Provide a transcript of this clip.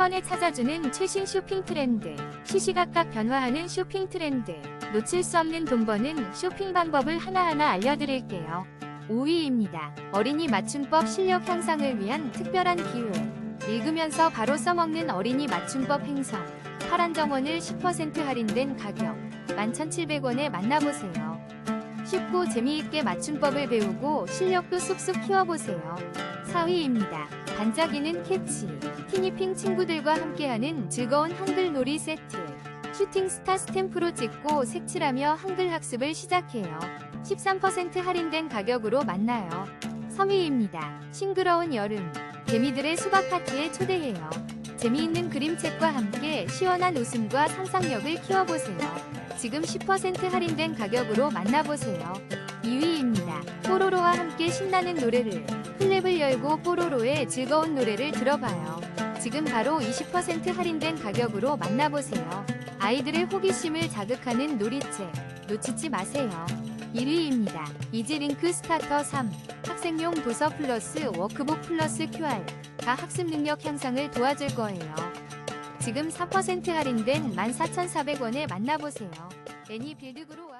번에 찾아주는 최신 쇼핑 트렌드, 시시각각 변화하는 쇼핑 트렌드, 놓칠 수 없는 돈 버는 쇼핑 방법을 하나하나 알려드릴게요. 5위입니다. 어린이 맞춤법 실력 향상을 위한 특별한 기회. 읽으면서 바로 써먹는 어린이 맞춤법 행성. 파란 정원을 10% 할인된 가격. 11,700원에 만나보세요. 쉽고 재미있게 맞춤법을 배우고 실력도 쑥쑥 키워보세요. 4위입니다. 반짝이는 캐치. 티니핑 친구들과 함께하는 즐거운 한글 놀이 세트. 슈팅스타 스탬프로 찍고 색칠하며 한글 학습을 시작해요. 13% 할인된 가격으로 만나요. 3위입니다. 싱그러운 여름. 개미들의 수박 파티에 초대해요. 재미있는 그림책과 함께 시원한 웃음과 상상력을 키워보세요. 지금 10% 할인된 가격으로 만나보세요. 2위입니다. 뽀로로와 함께 신나는 노래를 플랩을 열고 뽀로로의 즐거운 노래를 들어봐요. 지금 바로 20% 할인된 가격으로 만나보세요. 아이들의 호기심을 자극하는 놀이책 놓치지 마세요. 1위입니다. 이지링크 스타터 3 학생용 도서 플러스 워크북 플러스 QR 다 학습 능력 향상을 도와줄 거예요. 지금 4% 할인된 14,400원에 만나보세요. 애니 빌드그룹